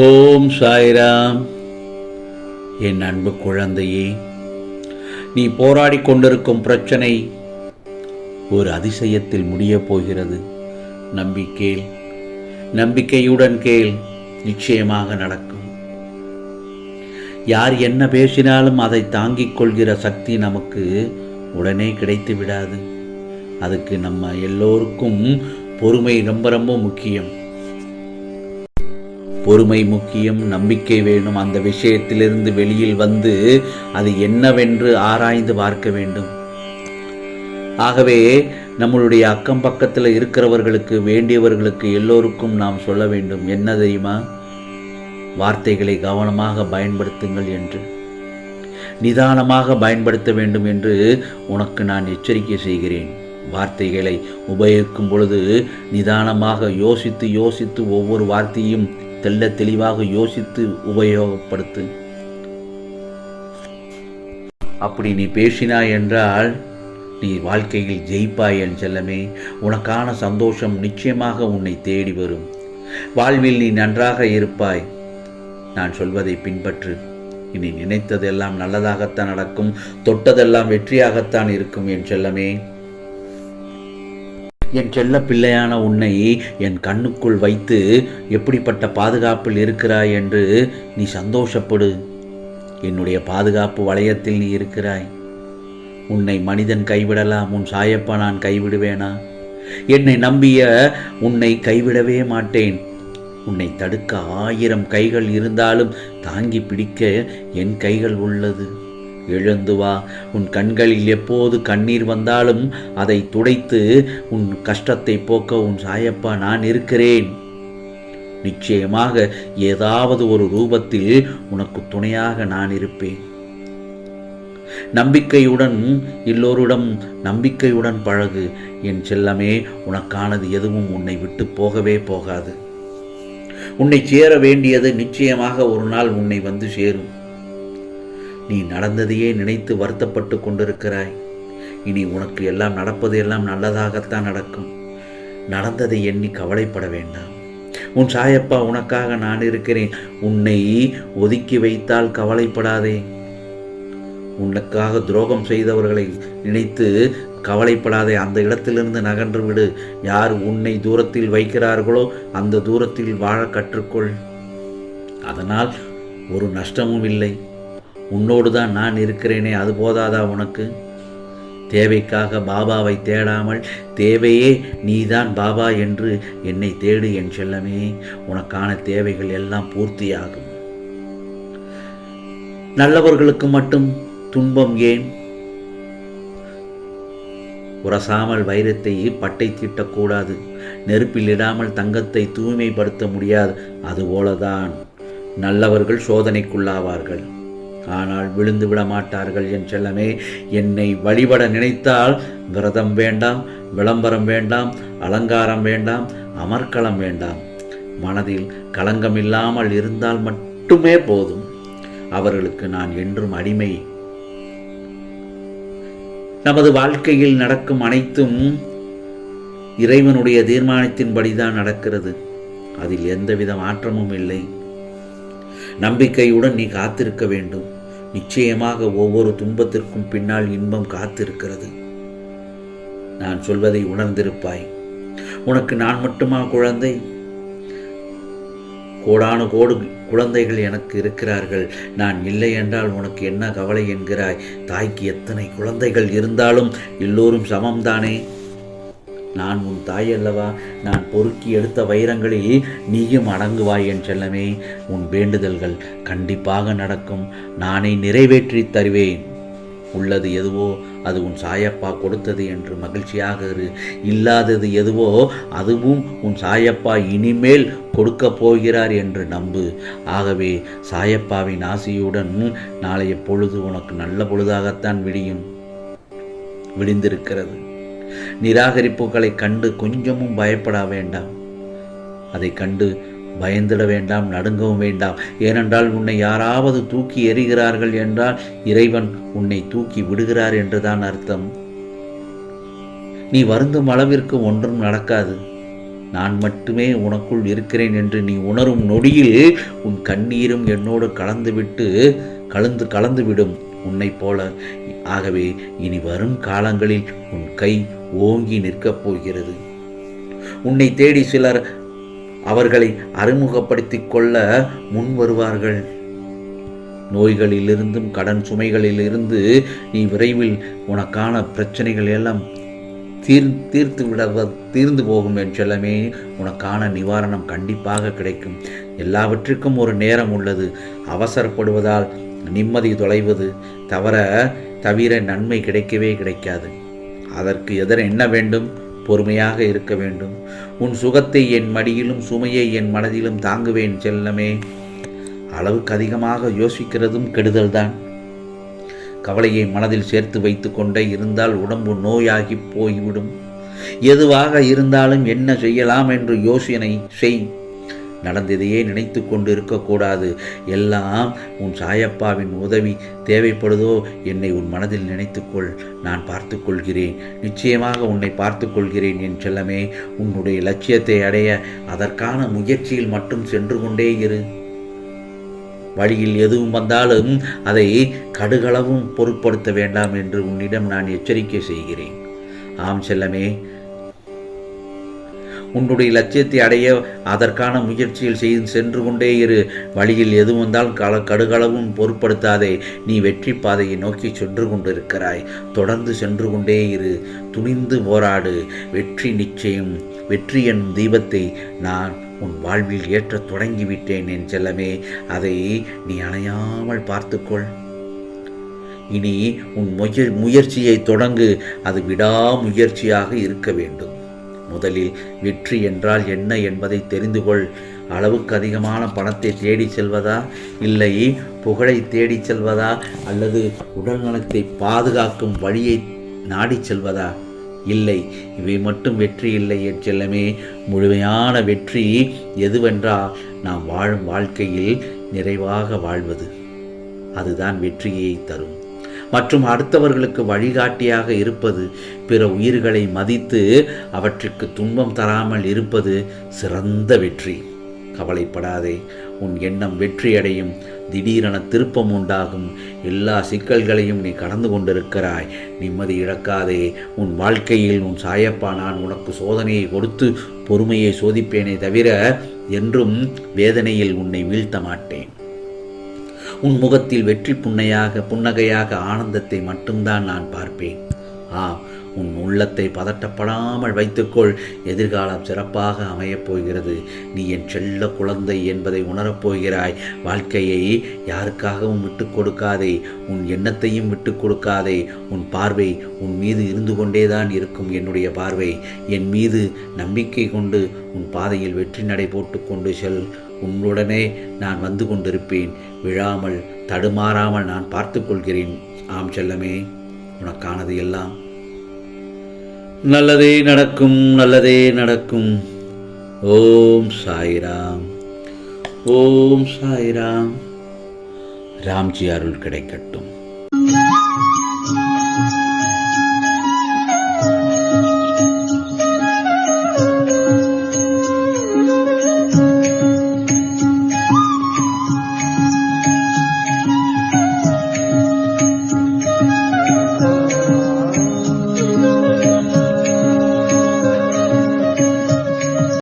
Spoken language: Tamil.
ஓம் சாய்ராம். என் அன்பு குழந்தையே நீ போராடி கொண்டிருக்கும் பிரச்சனை ஒரு அதிசயத்தில் முடியப் போகிறது. நம்பிக்கேள் நம்பிக்கையுடன் கேள் நிச்சயமாக நடக்கும். யார் என்ன பேசினாலும் அதை தாங்கிக் கொள்கிற சக்தி நமக்கு உடனே கிடைத்து விடாது அதுக்கு நம்ம எல்லோருக்கும் பொறுமை ரொம்ப ரொம்ப முக்கியம். பொறுமை முக்கியம் நம்பிக்கை வேணும். அந்த விஷயத்திலிருந்து வெளியில் வந்து அது என்னவென்று ஆராய்ந்து பார்க்க வேண்டும். ஆகவே நம்மளுடைய அக்கம் பக்கத்தில் இருக்கிறவர்களுக்கு வேண்டியவர்களுக்கு எல்லோருக்கும் நாம் சொல்ல வேண்டும் என்ன தெரியுமா? வார்த்தைகளை கவனமாக பயன்படுத்துங்கள் என்று. நிதானமாக பயன்படுத்த வேண்டும் என்று உனக்கு நான் எச்சரிக்கை செய்கிறேன். வார்த்தைகளை உபயோகிக்கும் பொழுது நிதானமாக யோசித்து யோசித்து ஒவ்வொரு வார்த்தையும் தெல்ல தெளிவாக யோசித்து உபயோகப்படுத்து. அப்படி நீ பேசினாய் என்றால் நீ வாழ்க்கையில் ஜெயிப்பாய் என் செல்லமே. உனக்கான சந்தோஷம் நிச்சயமாக உன்னை தேடி வரும். வாழ்வில் நீ நன்றாக இருப்பாய். நான் சொல்வதை பின்பற்று. இனி நினைத்ததெல்லாம் நல்லதாகத்தான் நடக்கும். தொட்டதெல்லாம் வெற்றியாகத்தான் இருக்கும் என் செல்லமே. என் செல்ல பிள்ளையான உன்னை என் கண்ணுக்குள் வைத்து எப்படிப்பட்ட பாதுகாப்பில் இருக்கிறாய் என்று நீ சந்தோஷப்படு. என்னுடைய பாதுகாப்பு வளையத்தில் நீ இருக்கிறாய். உன்னை மனிதன் கைவிடலாம் உன் சாயப்பா நான் கைவிடுவேனா? என்னை நம்பிய உன்னை கைவிடவே மாட்டேன். உன்னை தடுக்க ஆயிரம் கைகள் இருந்தாலும் தாங்கி பிடிக்க என் கைகள் உள்ளது. எழுந்து வா. உன் கண்களில் எப்போது கண்ணீர் வந்தாலும் அதை துடைத்து உன் கஷ்டத்தை போக்க உன் சாயப்பா நான் இருக்கிறேன். நிச்சயமாக ஏதாவது ஒரு ரூபத்தில் உனக்கு துணையாக நான் இருப்பேன். நம்பிக்கையுடன் எல்லோரிடம் நம்பிக்கையுடன் பழகு. என் செல்லமே உனக்கானது எதுவும் உன்னை விட்டு போகவே போகாது. உன்னை சேர வேண்டியது நிச்சயமாக ஒரு நாள் உன்னை வந்து சேரும். நீ நடந்ததையே நினைத்து வருத்தப்பட்டு கொண்டிருக்கிறாய். இனி உனக்கு எல்லாம் நடப்பது எல்லாம் நல்லதாகத்தான் நடக்கும். நடந்ததை எண்ணி கவலைப்பட வேண்டாம். உன் சாயப்பா உனக்காக நான் இருக்கிறேன். உன்னை ஒதுக்கி வைத்தால் கவலைப்படாதே. உனக்காக துரோகம் செய்தவர்களை நினைத்து கவலைப்படாதே. அந்த இடத்திலிருந்து நகன்று விடு. யார் உன்னை தூரத்தில் வைக்கிறார்களோ அந்த தூரத்தில் வாழ கற்றுக்கொள். அதனால் ஒரு நஷ்டமும் இல்லை. உன்னோடு தான் நான் இருக்கிறேனே அது போதாதா உனக்கு? தேவைக்காக பாபாவை தேடாமல் தேவையே நீதான் பாபா என்று என்னை தேடு என் செல்லமே உனக்கான தேவைகள் எல்லாம் பூர்த்தியாகும். நல்லவர்களுக்கு மட்டும் துன்பம் ஏன்? உரசாமல் வைரத்தை பட்டை தீட்டக்கூடாது நெருப்பில் இடாமல் தங்கத்தை தூய்மைப்படுத்த முடியாது அதுபோலதான் நல்லவர்கள் சோதனைக்குள்ளாவார்கள். ஆனால் விழுந்து விட மாட்டார்கள் என் செல்லமே. என்னை வழிபட நினைத்தால் விரதம் வேண்டாம் விளம்பரம் வேண்டாம் அலங்காரம் வேண்டாம் அமர்க்களம் வேண்டாம். மனதில் களங்கம் இல்லாமல் இருந்தால் மட்டுமே போதும். அவர்களுக்கு நான் என்றும் அடிமை. நமது வாழ்க்கையில் நடக்கும் அனைத்தும் இறைவனுடைய தீர்மானத்தின்படிதான் நடக்கிறது. அதில் எந்தவித மாற்றமும் இல்லை. நம்பிக்கையுடன் நீ காத்திருக்க வேண்டும். நிச்சயமாக ஒவ்வொரு துன்பத்திற்கும் பின்னால் இன்பம் காத்திருக்கிறது. நான் சொல்வதை உணர்ந்திருப்பாய். உனக்கு நான் மட்டுமா குழந்தை? கோடானு கோடு குழந்தைகள் எனக்கு இருக்கிறார்கள். நான் இல்லை என்றால் உனக்கு என்ன கவலை என்கிறாய்? தாய்க்கு எத்தனை குழந்தைகள் இருந்தாலும் எல்லோரும் சமம்தானே? நான் உன் தாய் அல்லவா? நான் பொறுக்கி எடுத்த வைரங்களில் நீயும் அடங்குவாய் என் செல்லமே. உன் வேண்டுதல்கள் கண்டிப்பாக நடக்கும். நானே நிறைவேற்றி தருவேன். உள்ளது எதுவோ அது உன் சாயப்பா கொடுத்தது என்று மகிழ்ச்சியாக இரு. இல்லாதது எதுவோ அதுவும் உன் சாயப்பா இனிமேல் கொடுக்க போகிறார் என்று நம்பு. ஆகவே சாயப்பாவின் ஆசையுடன் நாளைய பொழுது உனக்கு நல்ல பொழுதாகத்தான் விடியும். விடிந்திருக்கிறது. நிராகரிப்புகளை கண்டு கொஞ்சமும் பயப்பட வேண்டாம். அதை கண்டு பயந்திட வேண்டாம் நடுங்கவும் வேண்டாம். ஏனென்றால் உன்னை யாராவது தூக்கி எறிகிறார்கள் என்றால் இறைவன் உன்னை தூக்கி விடுகிறார் என்றுதான் அர்த்தம். நீ வருந்தும் அளவிற்கு ஒன்றும் நடக்காது. நான் மட்டுமே உனக்குள் இருக்கிறேன் என்று நீ உணரும் நொடியில் உன் கண்ணீரும் என்னோடு கலந்துவிட்டு கலந்து கலந்துவிடும் உன்னைப் போல. ஆகவே இனி வரும் காலங்களில் உன் கை ஓங்கி நிற்கப் போகிறது. உன்னை தேடி சிலர் அவர்களை அறிமுகப்படுத்திக் கொள்ள முன் வருவார்கள். நோய்களிலிருந்தும் கடன் சுமைகளிலிருந்து நீ விரைவில் உனக்கான பிரச்சனைகள் எல்லாம் தீர் தீர்த்து விட தீர்ந்து போகும் என்றெல்லாமே உனக்கான நிவாரணம் கண்டிப்பாக கிடைக்கும். எல்லாவற்றுக்கும் ஒரு நேரம் உள்ளது. அவசரப்படுவதால் நிம்மதி தொலைவது தவிர தவிர நன்மை கிடைக்கவே கிடைக்காது. அதற்கு எதிர் என்ன வேண்டும்? பொறுமையாக இருக்க வேண்டும். உன் சுகத்தை என் மடியிலும் சுமையை என் மனதிலும் தாங்குவேன் செல்லமே. அளவுக்கு அதிகமாக யோசிக்கிறதும் கெடுதல்தான். கவலையை மனதில் சேர்த்து வைத்து கொண்டே இருந்தால் உடம்பு நோயாகி போய்விடும். எதுவாக இருந்தாலும் என்ன செய்யலாம் என்று யோசனை செய். நடந்ததையே நினைத்து கொண்டு இருக்கக்கூடாது எல்லாம் உன் சாயப்பாவின் உதவி தேவைப்படுதோ என்னை உன் மனதில் நினைத்துக்கொள். நான் பார்த்து கொள்கிறேன் நிச்சயமாக உன்னை பார்த்து கொள்கிறேன் என் செல்லமே. உன்னுடைய லட்சியத்தை அடைய அதற்கான முயற்சியில் மட்டும் சென்று கொண்டே இரு. வழியில் எதுவும் வந்தாலும் அதை கடுகளவும் பொருட்படுத்த வேண்டாம் என்று உன்னிடம் நான் எச்சரிக்கை செய்கிறேன். ஆம் செல்லமே. உன்னுடைய லட்சியத்தை அடைய அதற்கான முயற்சியில் செய்து சென்று கொண்டே இரு. வழியில் எது வந்தால் கல கடுகளவும் பொருட்படுத்தாதே. நீ வெற்றி பாதையை நோக்கி சென்று கொண்டிருக்கிறாய். தொடர்ந்து சென்று கொண்டே இரு. துணிந்து போராடு. வெற்றி நிச்சயம். வெற்றி என் தீபத்தை நான் உன் வாழ்வில் ஏற்றத் தொடங்கிவிட்டேன் என் செல்லமே. அதை நீ அணையாமல் பார்த்துக்கொள். இனி உன் முயற் முயற்சியை தொடங்கு. அது விடாமுயற்சியாக இருக்க வேண்டும். முதலில் வெற்றி என்றால் என்ன என்பதை தெரிந்து கொள். அளவுக்கு அதிகமான பணத்தை தேடி செல்வதா? இல்லை. புகழை தேடி செல்வதா? அல்லது உடல் நலத்தை பாதுகாக்கும் வழியை நாடி செல்வதா? இல்லை. இவை மட்டும் வெற்றி இல்லை என் செல்லமே. முழுமையான வெற்றி எதுவென்றால் நாம் வாழும் வாழ்க்கையில் நிறைவாக வாழ்வது. அதுதான் வெற்றியை தரும். மற்றும் அடுத்தவர்களுக்கு வழிகாட்டியாக இருப்பது பிற உயிர்களை மதித்து அவற்றுக்கு துன்பம் தராமல் இருப்பது சிறந்த வெற்றி. கவலைப்படாதே உன் எண்ணம் வெற்றியடையும். திடீரென திருப்பம் உண்டாகும். எல்லா சிக்கல்களையும் நீ கடந்து கொண்டிருக்கிறாய். நிம்மதி இழக்காதே. உன் வாழ்க்கையில் உன் சாயப்பா நான் உனக்கு சோதனையை கொடுத்து பொறுமையை சோதிப்பேனே தவிர என்றும் வேதனையில் உன்னை வீழ்த்த மாட்டேன். உன் முகத்தில் வெற்றி புன்னையாக புன்னகையாக ஆனந்தத்தை மட்டும்தான் நான் பார்ப்பேன். ஆ உன் உள்ளத்தை பதட்டப்படாமல் வைத்துக்கொள். எதிர்காலம் சிறப்பாக அமையப் போகிறது. நீ என் செல்ல குழந்தை என்பதை உணரப்போகிறாய் வாழ்க்கையை யாருக்காகவும் விட்டு கொடுக்காதே. உன் எண்ணத்தையும் விட்டு கொடுக்காதே. உன் பார்வை உன் மீது இருந்து கொண்டேதான் இருக்கும் என்னுடைய பார்வை. என் மீது நம்பிக்கை கொண்டு உன் பாதையில் வெற்றி நடை போட்டு கொண்டு செல். உன்னுடனே நான் வந்து கொண்டிருப்பேன். விழாமல் தடுமாறாமல் நான் பார்த்து கொள்கிறேன். ஆம் செல்லமே உனக்கானது எல்லாம். நல்லதே நடக்கும் நல்லதே நடக்கும். ஓம் சாய்ராம் ஓம் சாய்ராம். ராம்ஜி அருள் கிடைக்கட்டும்.